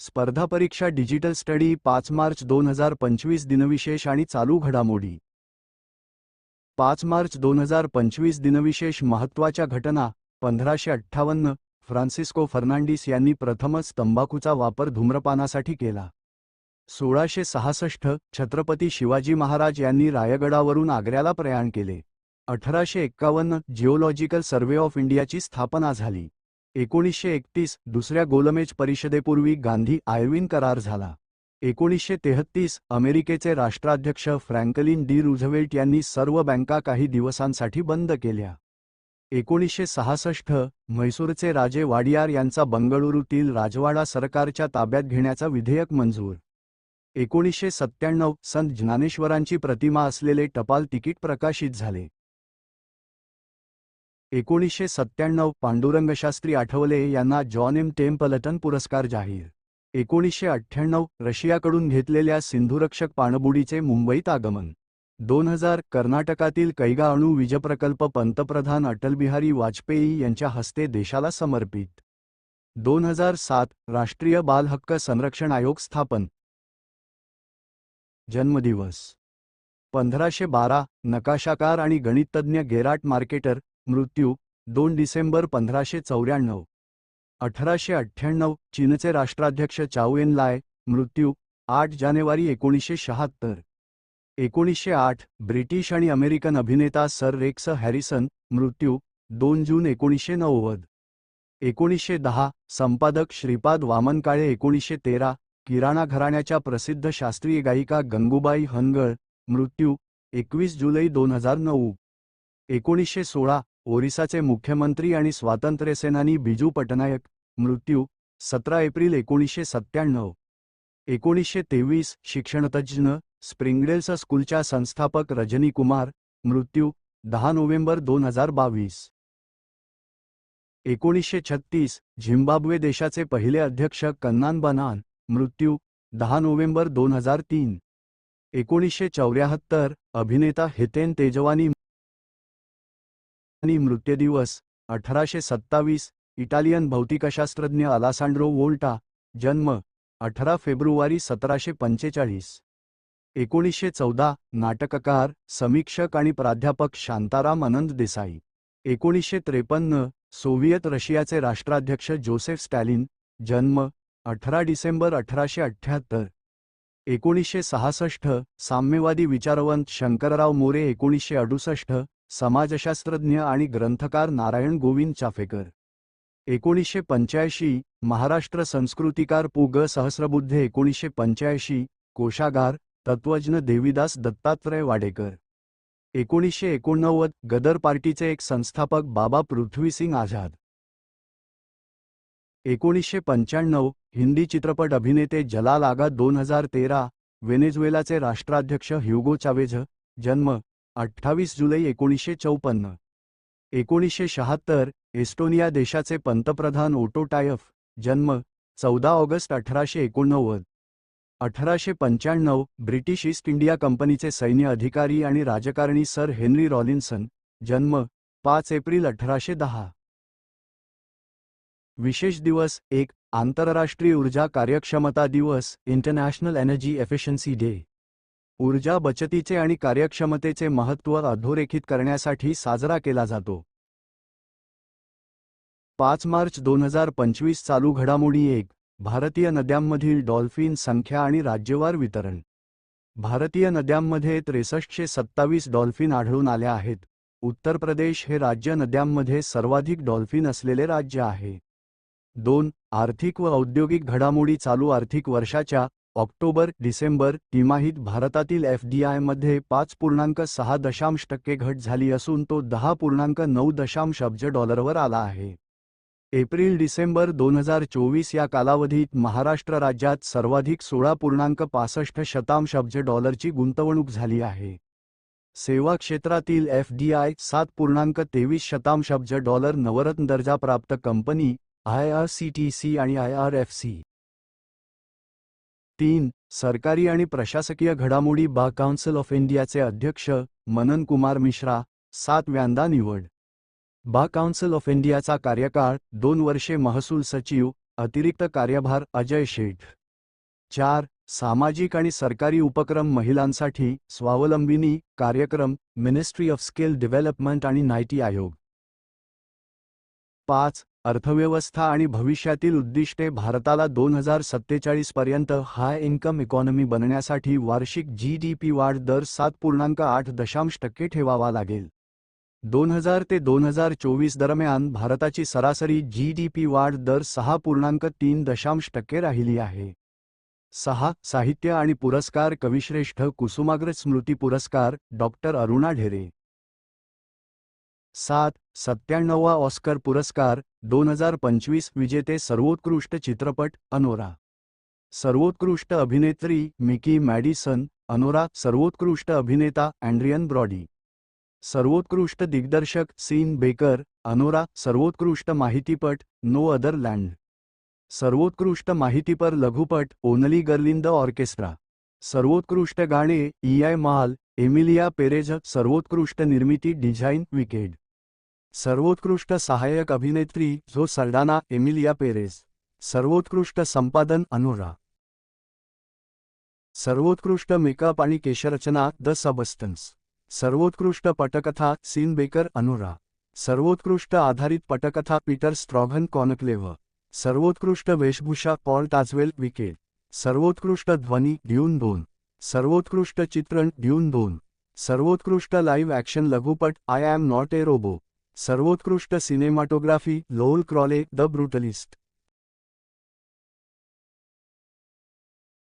स्पर्धा परीक्षा digital study पाच मार्च दोन हजार पंचवीस दिनविशेष आणि चालू घडामोडी. पाच मार्च दोन हजार पंचवीस दिनविशेष महत्त्वाच्या घटना पंधराशे अठ्ठावन्न फ्रान्सिस्को फर्नांडिस यांनी प्रथमच तंबाखूचा वापर धूम्रपानासाठी केला. सोळाशे सहासष्ट छत्रपती शिवाजी महाराज यांनी रायगडावरून आग्र्याला प्रयाण केले. अठराशे एक्कावन्न जिओलॉजिकल सर्व्हे ऑफ इंडियाची स्थापना झाली. एकोणीसशे एकतीस दुसऱ्या गोलमेज परिषदेपूर्वी गांधी आयर्विन करार झाला. एकोणीसशे तेहत्तीस अमेरिकेचे राष्ट्राध्यक्ष फ्रँकलिन डी रुझवेल्ट यांनी सर्व बँका काही दिवसांसाठी बंद केल्या. एकोणीसशे सहासष्ट म्हैसूरचे राजे वाडियार यांचा बंगळुरूतील राजवाडा सरकारच्या ताब्यात घेण्याचा विधेयक मंजूर. एकोणीसशे सत्त्याण्णव संत ज्ञानेश्वरांची प्रतिमा असलेले टपाल तिकीट प्रकाशित झाले. एकोणीसशे सत्त्याण्णव पांडुरंगशास्त्री आठवले यांना जॉन एम टेम्पलटन पुरस्कार जाहीर. एकोणीसशे अठ्ठ्याण्णव रशियाकडून घेतलेल्या सिंधुरक्षक पाणबुडीचे मुंबईत आगमन. दोन हजार कर्नाटकातील कैगा अणू वीजप्रकल्प पंतप्रधान अटलबिहारी वाजपेयी यांच्या हस्ते देशाला समर्पित. दोन हजार सात राष्ट्रीय बालहक्क संरक्षण आयोग स्थापन. जन्मदिवस. पंधराशे बारा नकाशाकार आणि गणिततज्ञ गेराट मार्केटर मृत्यू दोन डिसेंबर पंधराशे चौऱ्याण्णव. अठराशे अठ्ठ्याण्णव चीनचे राष्ट्राध्यक्ष चाऊएन लाय मृत्यू आठ जानेवारी एकोणीसशे शहात्तर. एकोणीसशे आठ ब्रिटिश आणि अमेरिकन अभिनेता सर रेक्स हॅरिसन मृत्यू दोन जून एकोणीसशे नव्वद. एकोणीसशे दहा संपादक श्रीपाद वामन काळे एकोणीसशे तेरा किराणा घराण्याच्या प्रसिद्ध शास्त्रीय गायिका गंगूबाई हनगळ मृत्यू एकवीस जुलै दोन हजार नऊ. एकोणीसशे सोळा ओरिसाचे मुख्यमंत्री आणि स्वातंत्र्यसेनानी बिजू पटनायक मृत्यू सतरा एप्रिल एकोणीसशे सत्त्याण्णव. एकोणीसशे तेवीस शिक्षणतज्ज्ञ स्प्रिंगडेल्स स्कूलच्या संस्थापक रजनी कुमार मृत्यू दहा नोव्हेंबर दोन हजार बावीस. एकोणीसशे छत्तीस झिम्बाब्वे देशाचे पहिले अध्यक्ष कन्नान बनान मृत्यू दहा नोव्हेंबर दोन हजार तीन. एकोणीसशे चौऱ्याहत्तर अभिनेता हितेन तेजवानी आणि मृत्यूदिवस अठराशे सत्तावीस इटालियन भौतिकशास्त्रज्ञ अलासांड्रो वोल्टा जन्म अठरा फेब्रुवारी सतराशे पंचेचाळीस. एकोणीसशे चौदा नाटककार समीक्षक आणि प्राध्यापक शांताराम अनंत देसाई. एकोणीसशे त्रेपन्न सोव्हिएत रशियाचे राष्ट्राध्यक्ष जोसेफ स्टॅलिन जन्म अठरा डिसेंबर अठराशे अठ्ठ्याहत्तर. एकोणीसशे सहासष्ट साम्यवादी विचारवंत शंकरराव मोरे एकोणीसशे अडुसष्ट समाजशास्त्रज्ञ आणि ग्रंथकार नारायण गोविंद चाफेकर. एकोणीसशे पंच्याऐंशी महाराष्ट्र संस्कृतिकार पु. ग. सहस्रबुद्धे एकोणीसशे पंच्याऐंशी कोशागार तत्वज्ञ देवीदास दत्तात्रय वाडेकर. एकोणीसशे एकोणनव्वद गदर पार्टीचे एक संस्थापक बाबा पृथ्वीसिंग आझाद. एकोणीसशे पंच्याण्णव हिंदी चित्रपट अभिनेते जलाल आगा दोन हजार तेरा व्हेनेझुएलाचे राष्ट्राध्यक्ष ह्युगो चावेझ जन्म अठ्ठावीस जुलै एकोणीसशे चौपन्न. एकोणीसशे शहात्तर एस्टोनिया देशाचे पंतप्रधान ओटो टायफ जन्म चौदा ऑगस्ट अठराशे एकोणनव्वद. अठराशे पंच्याण्णव ब्रिटिश ईस्ट इंडिया कंपनीचे सैन्य अधिकारी आणि राजकारणी सर हेनरी रॉलिन्सन जन्म पाच एप्रिल अठराशे दहा. विशेष दिवस एक आंतरराष्ट्रीय ऊर्जा कार्यक्षमता दिवस इंटरनॅशनल एनर्जी एफिशियन्सी डे. ऊर्जा बचतीचे आणि कार्यक्षमतेचे महत्त्व अधोरेखित करण्यासाठी साजरा केला जातो. पाच मार्च दोन हजार पंचवीस चालू घडामोडी एक भारतीय नद्यांमधील डॉल्फिन संख्या आणि राज्यवार वितरण. भारतीय नद्यांमध्ये त्रेसष्टशे सत्तावीस डॉल्फिन आढळून आल्या आहेत. उत्तर प्रदेश हे राज्य नद्यांमध्ये सर्वाधिक डॉल्फिन असलेले राज्य आहे. दोन आर्थिक व औद्योगिक घडामोडी चालू आर्थिक वर्षाच्या ऑक्टोबर डिसेंबर तिमाहीत भारतातील एफडीआयमध्ये पाच पूर्णांक सहा दशांश टक्के घट झाली असून तो दहा पूर्णांक नऊ दशांश अब्ज डॉलरवर आला आहे. एप्रिल डिसेंबर दोन हजार चोवीस या कालावधीत महाराष्ट्र राज्यात सर्वाधिक सोळा पूर्णांक पासष्ट शतांश अब्ज डॉलरची गुंतवणूक झाली आहे. सेवा क्षेत्रातील एफडीआय सात पूर्णांक तेवीस शतांश अब्ज डॉलर नवरत्न दर्जा प्राप्त company I R C T C आणि आय आर एफ सी. तीन सरकारी आणि प्रशासकीय घडामोडी बा काउन्सिल ऑफ इंडियाचे अध्यक्ष मनन कुमार मिश्रा सातव्यांदा निवड. बा काउन्सिल ऑफ इंडियाचा कार्यकाळ दोन वर्षे महसूल सचिव अतिरिक्त कार्यभार अजय शेठ. चार सामाजिक आणि सरकारी उपक्रम महिलांसाठी स्वावलंबिनी कार्यक्रम मिनिस्ट्री ऑफ स्किल डेव्हलपमेंट आणि नायटी आयोग. पाच अर्थव्यवस्था आणि भविष्यातील उद्दिष्टे भारताला दोन हजार सत्तेचाळीस पर्यंत हाय इन्कम इकॉनॉमी बनण्यासाठी वार्षिक जी डी पी वाढ दर सात पूर्णांक आठ दशांश टक्के ठेवावा लागेल. दोन हजार ते दोन हजार चोवीस दरम्यान भारताची सरासरी जी डी पी वाढ दर सहा पूर्णांक तीन दशांश टक्के राहिली आहे. सहा साहित्य आणि पुरस्कार कविश्रेष्ठ कुसुमाग्रज स्मृती पुरस्कार डॉक्टर अरुणा ढेरे. सात सत्त्याण्णववा ऑस्कर पुरस्कार, दोन हज़ार पंचवीस विजेते सर्वोत्कृष्ट चित्रपट अनोरा. सर्वोत्कृष्ट अभिनेत्री मिकी मॅडिसन, अनोरा, सर्वोत्कृष्ट अभिनेता अँड्रियन ब्रॉडी. सर्वोत्कृष्ट दिग्दर्शक सीन बेकर, अनोरा, सर्वोत्कृष्ट माहितीपट नो अदर लँड. सर्वोत्कृष्ट माहितीपर लघुपट ओनली गर्लिन द ऑर्केस्ट्रा. सर्वोत्कृष्ट गाणे ई आय माल एमिलिया पेरेझ, सर्वोत्कृष्ट निर्मिती डिझाईन विकेड. सर्वोत्कृष्ट सहाय्यक अभिनेत्री झो सरडाना एमिलिया पेरेस सर्वोत्कृष्ट संपादन अनुरा सर्वोत्कृष्ट मेकअप आणि केशरचना द सबस्टन्स सर्वोत्कृष्ट पटकथा सीन बेकर अनुरा सर्वोत्कृष्ट आधारित पटकथा पीटर स्ट्रॉघन कॉनक्लेव्ह सर्वोत्कृष्ट वेशभूषा पॉल टाचवेल विकेट सर्वोत्कृष्ट ध्वनी ड्यून दोन सर्वोत्कृष्ट चित्रण ड्यून दोन सर्वोत्कृष्ट लाईव्ह ॲक्शन लघुपट I'm not a robot सर्वोत्कृष्ट cinematography Lol Crawley the Brutalist.